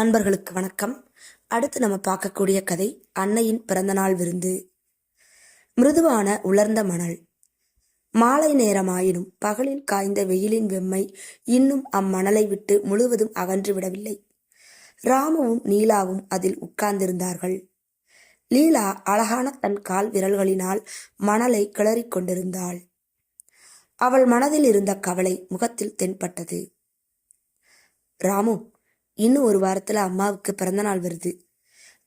நண்பர்களுக்கு வணக்கம். அடுத்து நம்ம பார்க்கக்கூடிய கதை அன்னையின் பிறந்தநாள் விருந்து. மிருதுவான உலர்ந்த மணல். மாலை நேரமாயினும் பகலில் காய்ந்த வெயிலின் வெம்மை இன்னும் அம்மணலை விட்டு முழுவதும் அகன்று விடவில்லை. ராமுவும் நீலாவும் அதில் உட்கார்ந்திருந்தார்கள். லீலா அழகான தன் கால் விரல்களினால் மணலை கிளறிக் கொண்டிருந்தாள். அவள் மனதில் இருந்த கவலை முகத்தில் தென்பட்டது. ராமு இன்னும் ஒரு வாரத்தில் அம்மாவுக்கு பிறந்தநாள் வருது.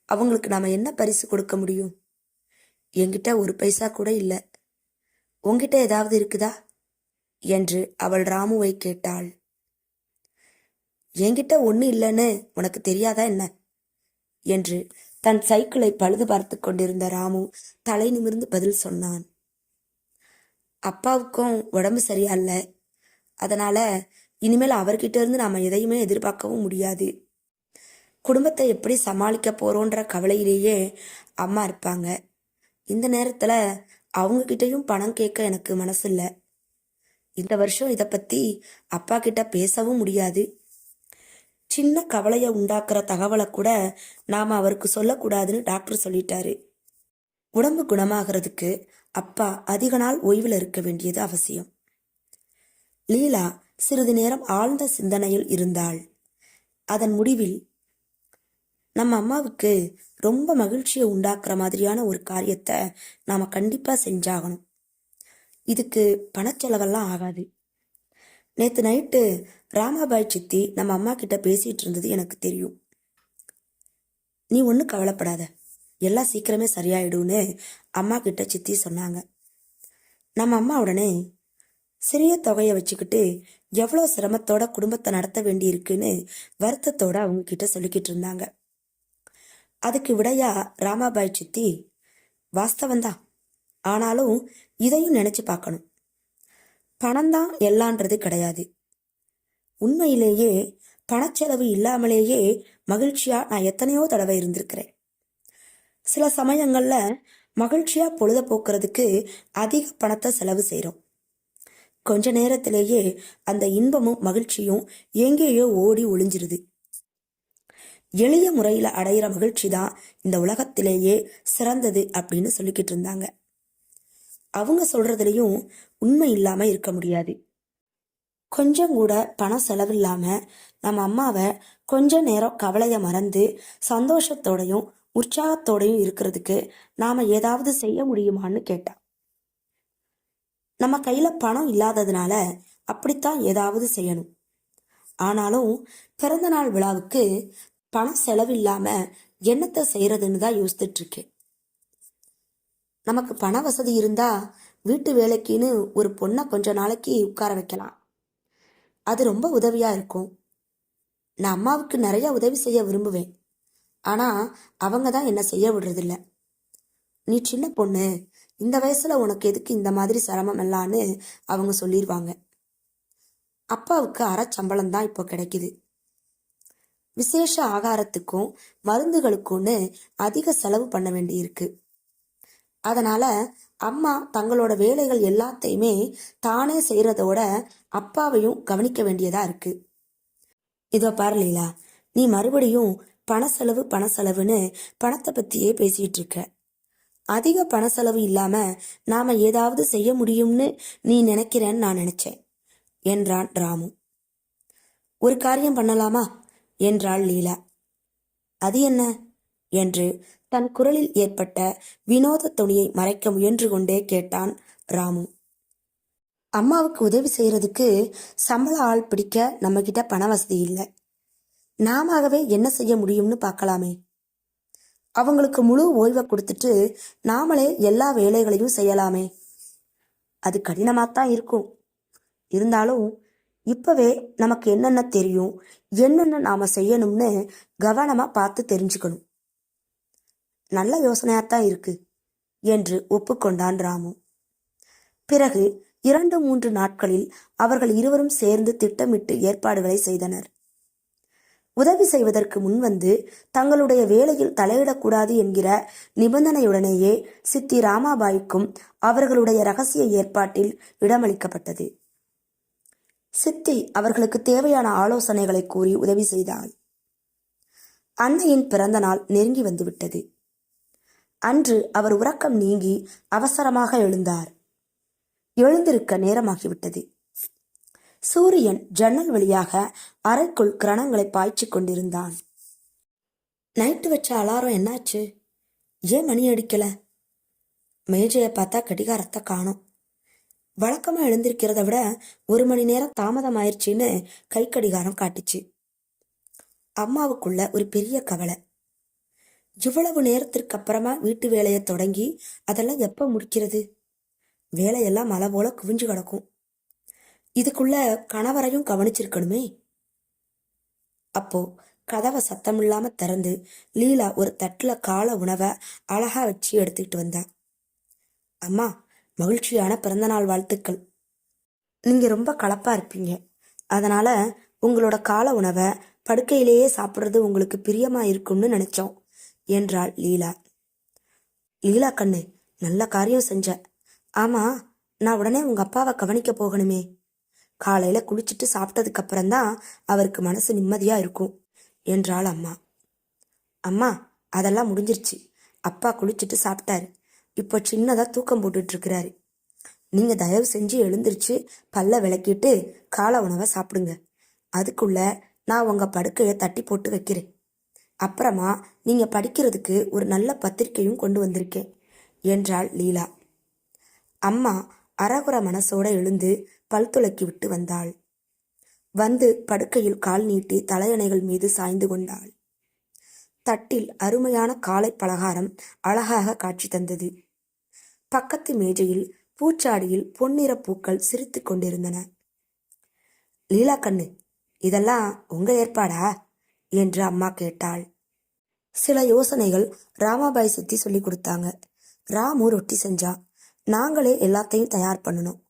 அவங்களுக்கு நாம் என்ன பரிசு கொடுக்க முடியும்? என்கிட்ட ஒரு பைசா கூட இல்லை. உங்கிட்ட ஏதாவது இருக்குதா? என்று அவள் ராமுவை கேட்டாள். என்கிட்ட ஒன்று இல்லைன்னு உனக்கு தெரியாதா என்ன? என்று தன் சைக்கிளை பழுது பார்த்து கொண்டிருந்த ராமு தலை நிமிர்ந்து பதில் சொன்னான். அப்பாவுக்கும் உடம்பு சரியா இல்லை. அதனால இனிமேல் அவர்கிட்ட இருந்து நாம எதையுமே எதிர்பார்க்கவும் முடியாது. குடும்பத்தை எப்படி சமாளிக்க போறோன்ற கவலையிலேயே அம்மா இருப்பாங்க. இந்த நேரத்துல அவங்க கிட்டயும் பணம் கேட்க எனக்கு மனசு இல்ல இந்த வருஷம் இதை பத்தி அப்பா கிட்ட பேசவும் முடியாது. சின்ன கவலையை உண்டாக்குற தகவலை கூட நாம அவருக்கு சொல்லக்கூடாதுன்னு டாக்டர் சொல்லிட்டாரு. உடம்பு குணமாகிறதுக்கு அப்பா அதிக நாள் ஓய்வில் இருக்க வேண்டியது அவசியம். லீலா சிறிது நேரம் ஆழ்ந்த சிந்தனையில் இருந்தாள். அதன் முடிவில் நம்ம அம்மாவுக்கு ரொம்ப மகிழ்ச்சியை உண்டாக்குற மாதிரியான ஒரு காரியத்தை நாம் கண்டிப்பாக செஞ்சாகணும். இதுக்கு பணச்செலவெல்லாம் ஆகாது. நேற்று நைட்டு ராமாபாய் சித்தி நம்ம அம்மா கிட்ட பேசிகிட்டு இருந்தது எனக்கு தெரியும். நீ ஒன்றும் கவலைப்படாத. எல்லாம் சீக்கிரமே சரியாயிடும்னு அம்மா கிட்ட சித்தி சொன்னாங்க. நம்ம அம்மா உடனே சிறிய தொகையை வச்சுக்கிட்டு எவ்வளோ சிரமத்தோட குடும்பத்தை நடத்த வேண்டியிருக்குன்னு வருத்தத்தோட அவங்க கிட்ட சொல்லிக்கிட்டு இருந்தாங்க. அதுக்கு விடையா ராமாபாய் சித்தி வாஸ்தவந்தான் ஆனாலும் இதையும் நினைச்சு பார்க்கணும். பணம்தான் எல்லான்றது கிடையாது. உண்மையிலேயே பணச்செலவு இல்லாமலேயே மகிழ்ச்சியா நான் எத்தனையோ தடவை இருந்திருக்கிறேன். சில சமயங்கள்ல மகிழ்ச்சியா பொழுத போக்குறதுக்கு அதிக பணத்தை செலவு செய்கிறோம் கொஞ்ச நேரத்திலேயே அந்த இன்பமும் மகிழ்ச்சியும் எங்கேயோ ஓடி ஒளிஞ்சிருது. எளிய முறையில் அடையிற மகிழ்ச்சி தான் இந்த உலகத்திலேயே சிறந்தது அப்படின்னு சொல்லிக்கிட்டு இருந்தாங்க. அவங்க சொல்றதுலையும் உண்மை இல்லாம இருக்க முடியாது. கொஞ்சம் கூட பணம் செலவில்லாம நம்ம அம்மாவை கொஞ்ச நேரம் கவலையை மறந்து சந்தோஷத்தோடையும் உற்சாகத்தோடையும் இருக்கிறதுக்கு நாம ஏதாவது செய்ய முடியுமான்னு கேட்டா. நம்ம கையில பணம் இல்லாததுனால அப்படித்தான் ஏதாவது செய்யணும். ஆனாலும் பிறந்த நாள் விழாவுக்கு பணம் செலவில்லாம என்னத்தை செய்யறதுன்னு தான் யோசித்துட்டு இருக்கேன் நமக்கு பண வசதி இருந்தா வீட்டு வேலைக்குன்னு ஒரு பொண்ணை கொஞ்ச நாளைக்கு உட்கார வைக்கலாம். அது ரொம்ப உதவியா இருக்கும். நான் அம்மாவுக்கு நிறைய உதவி செய்ய விரும்புவேன். ஆனா அவங்க தான் என்ன செய்ய விடுறதில்ல. நீ சின்ன பொண்ணு இந்த வயசுல உனக்கு எதுக்கு இந்த மாதிரி சிரமம் எல்லான்னு அவங்க சொல்லிடுவாங்க அப்பாவுக்கு அறச்சம்பளம் தான் இப்போ கிடைக்குது. விசேஷ ஆகாரத்துக்கும் மருந்துகளுக்கும்னு அதிக செலவு பண்ண வேண்டியிருக்கு அதனால அம்மா தங்களோட வேலைகள் எல்லாத்தையுமே தானே செய்யறதோட அப்பாவையும் கவனிக்க வேண்டியதா இருக்கு. இதோ பாரு லீலா நீ மறுபடியும் பண செலவு பண செலவுன்னு பணத்தை பத்தியே பேசிட்டு இருக்க. அதிக பண செலவு இல்லாம நாம ஏதாவது செய்ய முடியும்னு நீ நினைக்கிறேன்னு நான் நினைச்சேன் என்றான் ராமு. ஒரு காரியம் பண்ணலாமா? என்றாள் லீலா. அது என்ன? என்று தன் குரலில் ஏற்பட்ட வினோத துணியை மறைக்க முயன்று கொண்டே கேட்டான் ராமு. அம்மாவுக்கு உதவி செய்யறதுக்கு சம்பள ஆள் பிடிக்க நம்மகிட்ட பண வசதி இல்லை. நாமவே என்ன செய்ய முடியும்னு பார்க்கலாமே. அவங்களுக்கு முழு ஓய்வை கொடுத்துட்டு நாமளே எல்லா வேலைகளையும் செய்யலாமே. அது கடினமாகத்தான் இருக்கும். இருந்தாலும் இப்பவே நமக்கு என்னென்ன தெரியும் என்னென்ன நாம செய்யணும்னு கவனமா பார்த்து தெரிஞ்சுக்கணும். நல்ல யோசனையாத்தான் இருக்கு என்று ஒப்புக்கொண்டான் ராமு. பிறகு இரண்டு மூன்று நாட்களில் அவர்கள் இருவரும் சேர்ந்து திட்டமிட்டு ஏற்பாடுகளை செய்தனர். உதவி செய்வதற்கு முன்வந்து தங்களுடைய வேலையில் தலையிடக்கூடாது என்கிற நிபந்தனையுடனேயே சித்தி ராமாபாய்க்கும் அவர்களுடைய ரகசிய ஏற்பாட்டில் இடமளிக்கப்பட்டது. சித்தி அவர்களுக்கு தேவையான ஆலோசனைகளை கூறி உதவி செய்தாள். அன்னையின் பிறந்த நாள் நெருங்கி வந்துவிட்டது. அன்று அவர் உறக்கம் நீங்கி அவசரமாக எழுந்தார். எழுந்திருக்க நேரமாகிவிட்டது. சூரியன் ஜன்னல் வழியாக அறைக்குள் கிரணங்களை பாய்ச்சி கொண்டிருந்தான். நைட்டு வச்ச அலாரம் என்னாச்சு? ஏன் மணி அடிக்கல? மேஜையை பார்த்தா கடிகாரத்தை காணும். வழக்கமாக எழுந்திருக்கிறத விட ஒரு மணி நேரம் தாமதம் ஆயிடுச்சின்னு கை கடிகாரம் காட்டுச்சு. அம்மாவுக்குள்ள ஒரு பெரிய கவலை. இவ்வளவு நேரத்திற்கு அப்புறமா வீட்டு வேலையை தொடங்கி அதெல்லாம் எப்போ முடிக்கிறது? வேலையெல்லாம் மலை போல குவிஞ்சு கிடக்கும். இதுக்குள்ள கணவரையும் கவனிச்சிருக்கணுமே. அப்போ கதவை சத்தமில்லாம திறந்து லீலா ஒரு தட்டுல கால உணவை அழகா வச்சு எடுத்துக்கிட்டு வந்தா. அம்மா மகிழ்ச்சியான பிறந்தநாள் வாழ்த்துக்கள். நீங்க ரொம்ப கலப்பா இருப்பீங்க. அதனால உங்களோட கால உணவை படுக்கையிலேயே சாப்பிட்றது உங்களுக்கு பிரியமா இருக்கும்னு நினைச்சோம் என்றாள் லீலா. லீலா கண்ணு நல்ல காரியம் செஞ்ச. ஆமா நான் உடனே உங்க அப்பாவை கவனிக்க போகணுமே. காலையில குளிச்சுட்டு சாப்பிட்டதுக்கு அப்புறம்தான் அவருக்கு மனசு நிம்மதியா இருக்கும் என்றாள் அம்மா. அம்மா அதெல்லாம் முடிஞ்சிருச்சு. அப்பா குளிச்சுட்டு சாப்பிட்டாரு. இப்போ சின்னதா தூக்கம் போட்டுட்டு இருக்கிறாரு நீங்க தயவு செஞ்சு எழுந்திருச்சு பல்ல விளக்கிட்டு காலை உணவை சாப்பிடுங்க. அதுக்குள்ள நான் உங்க படுக்கையை தட்டி போட்டு வைக்கிறேன். அப்புறமா நீங்க படிக்கிறதுக்கு ஒரு நல்ல பத்திரிக்கையும் கொண்டு வந்திருக்கேன் என்றாள் லீலா. அம்மா அரகுற மனசோட எழுந்து பல் துலக்கி விட்டு வந்தாள். வந்து படுக்கையில் கால் நீட்டி தலையணைகள் மீது சாய்ந்து கொண்டாள். தட்டில் அருமையான காலை பலகாரம் அழகாக காட்சி தந்தது. பக்கத்து மேஜையில் பூச்சாடியில் பொன்னிற பூக்கள் சிரித்து கொண்டிருந்தன. லீலா கண்ணு இதெல்லாம் உங்க ஏற்பாடா? என்று அம்மா கேட்டாள். சில யோசனைகள் ராமாபாய் சித்தி சொல்லி கொடுத்தாங்க. ராமு ரொட்டி செஞ்சா நாங்களே எல்லாத்தையும் தயார் பண்ணணும்.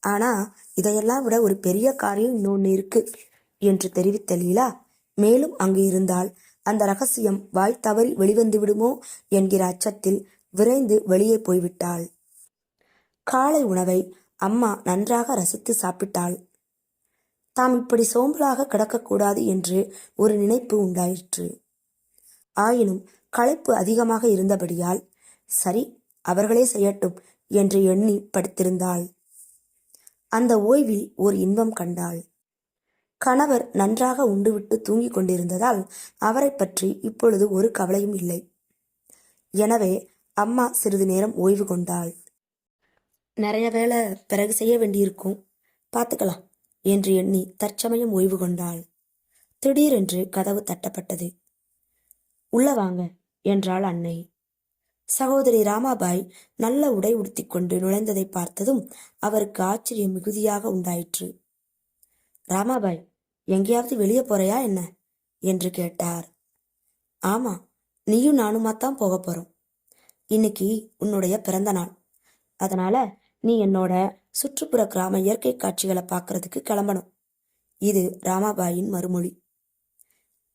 ஆனால் இதையெல்லாம் விட ஒரு பெரிய காரியம் இன்னொன்று இருக்கு என்று தெரிவித்த லீலா மேலும் அங்கு இருந்தால் அந்த ரகசியம் வாய் தவறி வெளிவந்து விடுமோ? என்கிற அச்சத்தில் விரைந்து வெளியே போய்விட்டாள். காலை உணவை அம்மா நன்றாக ரசித்து சாப்பிட்டாள். தாம் இப்படி சோம்பலாக கிடக்கக்கூடாது என்று ஒரு நினைப்பு உண்டாயிற்று. ஆயினும் களைப்பு அதிகமாக இருந்தபடியால் சரி அவர்களே செய்யட்டும் என்று எண்ணி படுத்திருந்தாள். அந்த ஓய்வில் ஓர் இன்பம் கண்டாள். கணவர் நன்றாக உண்டுவிட்டு தூங்கிக் கொண்டிருந்ததால் அவரை பற்றி இப்பொழுது ஒரு கவலையும் இல்லை. எனவே அம்மா சிறிது நேரம் ஓய்வு கொண்டாள். நிறைய வேலை பிறகு செய்ய வேண்டியிருக்கும். பார்த்துக்கலாம் என்று எண்ணி தற்சமயம் ஓய்வு கொண்டாள். திடீரென்று கதவு தட்டப்பட்டது. உள்ள வாங்க என்றாள் அன்னை. சகோதரி ராமாபாய் நல்ல உடை உடுத்திக்கொண்டு நுழைந்ததை பார்த்ததும் அவருக்கு ஆச்சரியம் மிகுதியாக உண்டாயிற்று. ராமாபாய் எங்கேயாவது வெளியே போறையா என்ன? என்று கேட்டார். ஆமா நீயும் நானுமாத்தான் போக போறோம். இன்னைக்கு உன்னுடைய பிறந்த நாள். அதனால நீ என்னோட சுற்றுப்புற கிராம இயற்கை காட்சிகளை பார்க்கறதுக்கு கிளம்பணும். இது ராமாபாயின் மறுமொழி.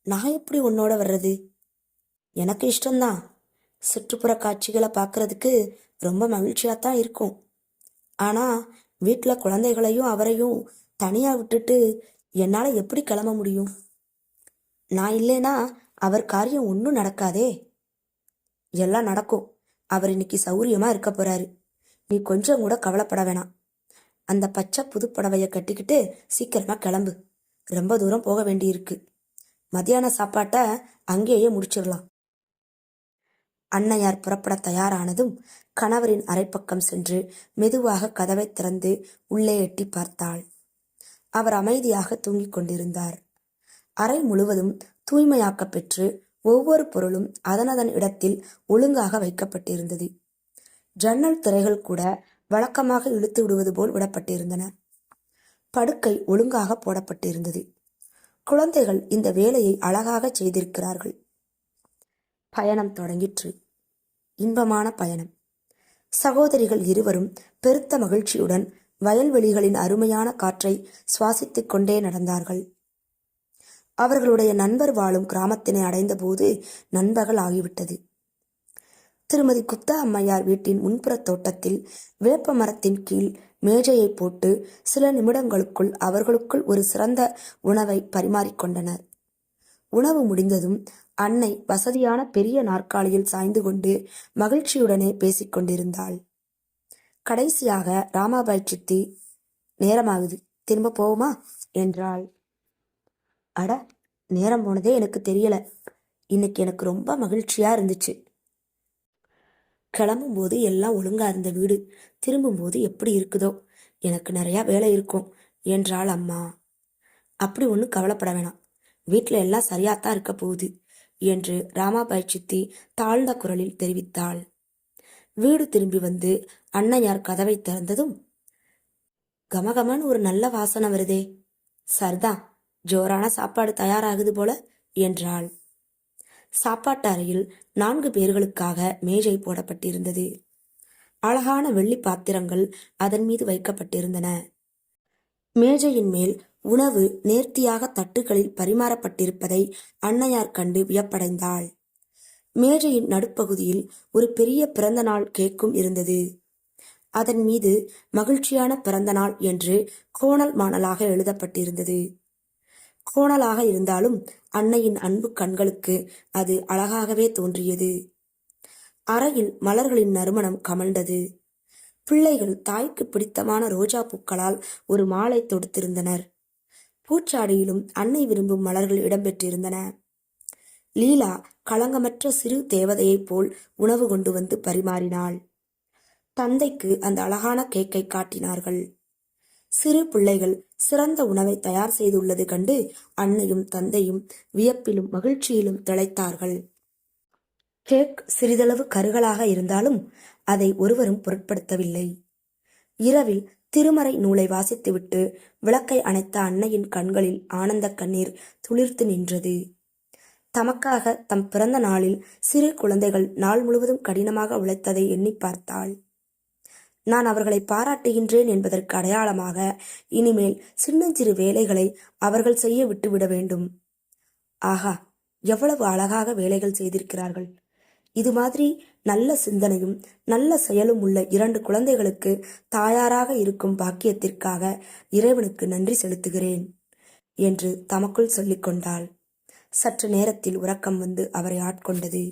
நான் எப்படி உன்னோட வர்றது? எனக்கு இஷ்டம்தான். சுற்றுப்புற காட்சிகளை பார்க்கறதுக்கு ரொம்ப மகிழ்ச்சியாக தான் இருக்கும். ஆனால் வீட்டில் குழந்தைகளையும் அவரையும் தனியாக விட்டுட்டு என்னால் எப்படி கிளம்ப முடியும்? நான் இல்லைனா அவர் காரியம் ஒன்றும் நடக்காதே. எல்லாம் நடக்கும். அவர் இன்னைக்கு சௌரியமாக இருக்க போகிறாரு நீ கொஞ்சம் கூட கவலைப்பட வேணாம். அந்த பச்சை புது கட்டிக்கிட்டு சீக்கிரமாக கிளம்பு. ரொம்ப தூரம் போக வேண்டியிருக்கு. மத்தியான சாப்பாட்டை அங்கேயே முடிச்சிடலாம். அன்னையார் புறப்பட தயாரானதும் கணவரின் அரைப்பக்கம் சென்று மெதுவாக கதவை திறந்து உள்ளே எட்டி பார்த்தாள். அவர் அமைதியாக தூங்கிக் கொண்டிருந்தார். அறை முழுவதும் தூய்மையாக்கப் பெற்று ஒவ்வொரு பொருளும் அதனதன் இடத்தில் ஒழுங்காக வைக்கப்பட்டிருந்தது. ஜன்னல் திரைகள் கூட வழக்கமாக இழுத்து விடுவது போல் விடப்பட்டிருந்தன. படுக்கை ஒழுங்காக போடப்பட்டிருந்தது. குழந்தைகள் இந்த வேலையை அழகாக செய்திருக்கிறார்கள். பயணம் தொடங்கிற்று. இன்பமான பயணம். சகோதரிகள் இருவரும் பெருத்த மகிழ்ச்சியுடன் வயல்வெளிகளின் அருமையான காற்றை சுவாசித்துக் கொண்டே நடந்தார்கள். அவர்களுடைய நண்பர் வாழும் கிராமத்தினை அடைந்தபோது நண்பகல் ஆகிவிட்டது. திருமதி குப்தா அம்மையார் வீட்டின் முன்புற தோட்டத்தில் வேப்ப மரத்தின் கீழ் மேஜையை போட்டு சில நிமிடங்களுக்குள் அவர்களுக்குள் ஒரு சிறந்த உணவை பரிமாறிக்கொண்டனர் உணவு முடிந்ததும் அன்னை வசதியான பெரிய நாற்காலியில் சாய்ந்து கொண்டு மகிழ்ச்சியுடனே பேசிக்கொண்டிருந்தாள் கடைசியாக ராமாபாய் சித்தி நேரமாகுது திரும்ப போவோமா? என்றாள். அட நேரம் போனதே எனக்கு தெரியல. இன்னைக்கு எனக்கு ரொம்ப மகிழ்ச்சியா இருந்துச்சு. கிளம்பும்போது எல்லாம் ஒழுங்கா இருந்த வீடு திரும்பும்போது எப்படி இருக்குதோ எனக்கு நிறைய வேலை இருக்கும் என்றாள் அம்மா. அப்படி ஒன்றும் கவலைப்பட வேணாம். வீட்டில் எல்லாம் சரியாத்தான் இருக்க போகுது. என்று ராமாபாய் சித்தி தாழ்ந்த குரலில் தெரிவித்தாள். வீடு திரும்பி வந்து அன்னையார் கதவை திறந்ததும் கமகமன் ஒரு நல்ல வாசனை வருதே. சர்தான் ஜோரான சாப்பாடு தயாராகுது போல என்றாள். சாப்பாட்டு அறையில் நான்கு பேர்களுக்காக மேஜை போடப்பட்டிருந்தது. அழகான வெள்ளி பாத்திரங்கள் அதன் மீது வைக்கப்பட்டிருந்தன. மேஜையின் மேல் உணவு நேர்த்தியாக தட்டுகளில் பரிமாறப்பட்டிருப்பதை அன்னையார் கண்டு வியப்படைந்தாள். மேஜையின் நடுப்பகுதியில் ஒரு பெரிய பிறந்த நாள் கேக்கும் இருந்தது. அதன் மீது மகிழ்ச்சியான பிறந்தநாள் என்று கோணல் மாணலாக எழுதப்பட்டிருந்தது. கோணலாக இருந்தாலும் அன்னையின் அன்பு கண்களுக்கு அது அழகாகவே தோன்றியது. அறையில் மலர்களின் நறுமணம் கமழ்ந்தது. பிள்ளைகள் தாய்க்கு பிடித்தமான ரோஜா பூக்களால் ஒரு மாலை தொடுத்திருந்தனர். பூச்சாடியிலும் அன்னை விரும்பும் மலர்கள் இடம்பெற்றிருந்தன. லீலா களங்கமற்ற சிறு தேவதையைப் போல் உணவு கொண்டு வந்து பரிமாறினாள். தந்தைக்கு அந்த அழகான கேக்கை காட்டினார்கள். சிறு பிள்ளைகள் சிறந்த உணவை தயார் செய்துள்ளது கண்டு அன்னையும் தந்தையும் வியப்பிலும் மகிழ்ச்சியிலும் திளைத்தார்கள். கேக் சிறிதளவு கருகலாக இருந்தாலும் அதை ஒருவரும் பொருட்படுத்தவில்லை. இரவில் திருமறை நூலை வாசித்துவிட்டு விளக்கை அணைத்த அன்னையின் கண்களில் ஆனந்த கண்ணீர் துளிர்த்து நின்றது. தமக்காக தம் பிறந்த நாளில் சிறு குழந்தைகள் நாள் முழுவதும் கடினமாக உழைத்ததை எண்ணி பார்த்தாள். நான் அவர்களை பாராட்டுகின்றேன் என்பதற்கு அடையாளமாக இனிமேல் சின்னஞ்சிறு வேலைகளை அவர்கள் செய்ய விட்டுவிட வேண்டும். ஆஹா எவ்வளவு அழகாக வேலைகள் செய்திருக்கிறார்கள். இது மாதிரி நல்ல சிந்தனையும் நல்ல செயலும் உள்ள இரண்டு குழந்தைகளுக்கு தாயாராக இருக்கும் பாக்கியத்திற்காக இறைவனுக்கு நன்றி செலுத்துகிறேன் என்று தமக்குள் சொல்லிக்கொண்டாள். சற்று நேரத்தில் உறக்கம் வந்து அவரை ஆட்கொண்டது.